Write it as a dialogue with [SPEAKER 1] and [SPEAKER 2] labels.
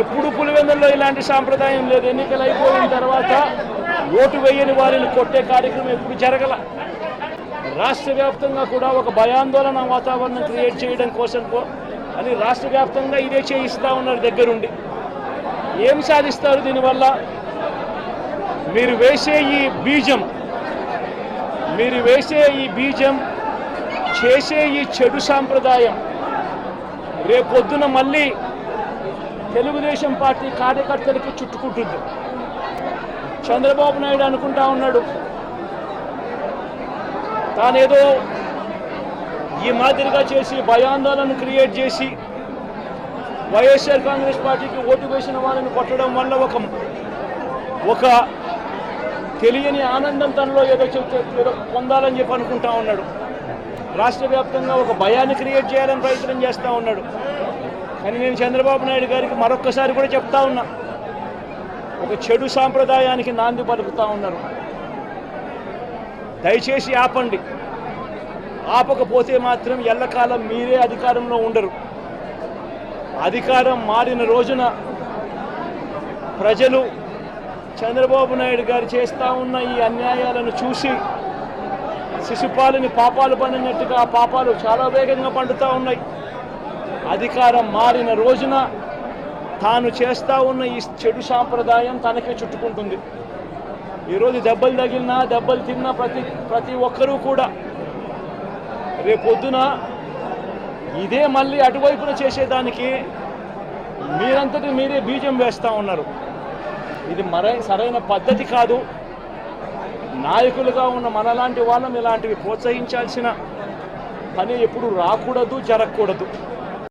[SPEAKER 1] ఎప్పుడు పులివెందుల్లో ఇలాంటి సాంప్రదాయం లేదు. ఎన్నికలు అయిపోయిన తర్వాత ఓటు వేయని వారిని కొట్టే కార్యక్రమం ఎప్పుడు జరగల. రాష్ట్ర వ్యాప్తంగా కూడా ఒక భయాందోళన వాతావరణం క్రియేట్ చేయడం కోసం అని రాష్ట్ర వ్యాప్తంగా ఇదే చేయిస్తూ ఉన్నారు దగ్గరుండి. ఏం సాధిస్తారు దీనివల్ల? మీరు వేసే ఈ బీజం మీరు వేసే ఈ బీజం చేసే ఈ చెడు సాంప్రదాయం రేపొద్దున మళ్ళీ తెలుగుదేశం పార్టీ కార్యకర్తలకి చుట్టుకుంటుంది. చంద్రబాబు నాయుడు అనుకుంటా ఉన్నాడు. తానేదో ఈ మాదిరిగా చేసి భయాందోళన క్రియేట్ చేసి వైఎస్ఆర్ కాంగ్రెస్ పార్టీకి ఓటు వేసిన వాళ్ళని కొట్టడం వల్ల ఒక ఒక తెలియని ఆనందం తనలో ఏదో చెప్తే ఏదో పొందాలని చెప్పి అనుకుంటా ఉన్నాడు. రాష్ట్ర వ్యాప్తంగా ఒక భయాన్ని క్రియేట్ చేయాలని ప్రయత్నం చేస్తూ ఉన్నాడు. కానీ నేను చంద్రబాబు నాయుడు గారికి మరొక్కసారి కూడా చెప్తా ఉన్నా. ఒక చెడు సాంప్రదాయానికి నాంది పలుకుతా ఉన్నారు. దయచేసి ఆపండి. ఆపకపోతే మాత్రం ఎల్లకాలం మీరే అధికారంలో ఉండరు. అధికారం మారిన రోజున ప్రజలు చంద్రబాబు నాయుడు గారు చేస్తూ ఉన్న ఈ అన్యాయాలను చూసి శిశుపాలని పాపాలు పండినట్టుగా ఆ పాపాలు చాలా వేగంగా పండుతూ ఉన్నాయి. అధికారం మారిన రోజున తాను చేస్తూ ఉన్న ఈ చెడు సాంప్రదాయం తనకే చుట్టుకుంటుంది. ఈరోజు దెబ్బలు తగిలినా దెబ్బలు తిన్నా ప్రతి ప్రతి ఒక్కరూ కూడా రేపొద్దున ఇదే మళ్ళీ అటువైపున చేసేదానికి మీరంతటి మీరే బీజం వేస్తూ ఉన్నారు. ఇది మరై సరైన పద్ధతి కాదు. నాయకులుగా ఉన్న మనలాంటి వాళ్ళం ఇలాంటివి ప్రోత్సహించాల్సిన పని ఎప్పుడు రాకూడదు జరగకూడదు.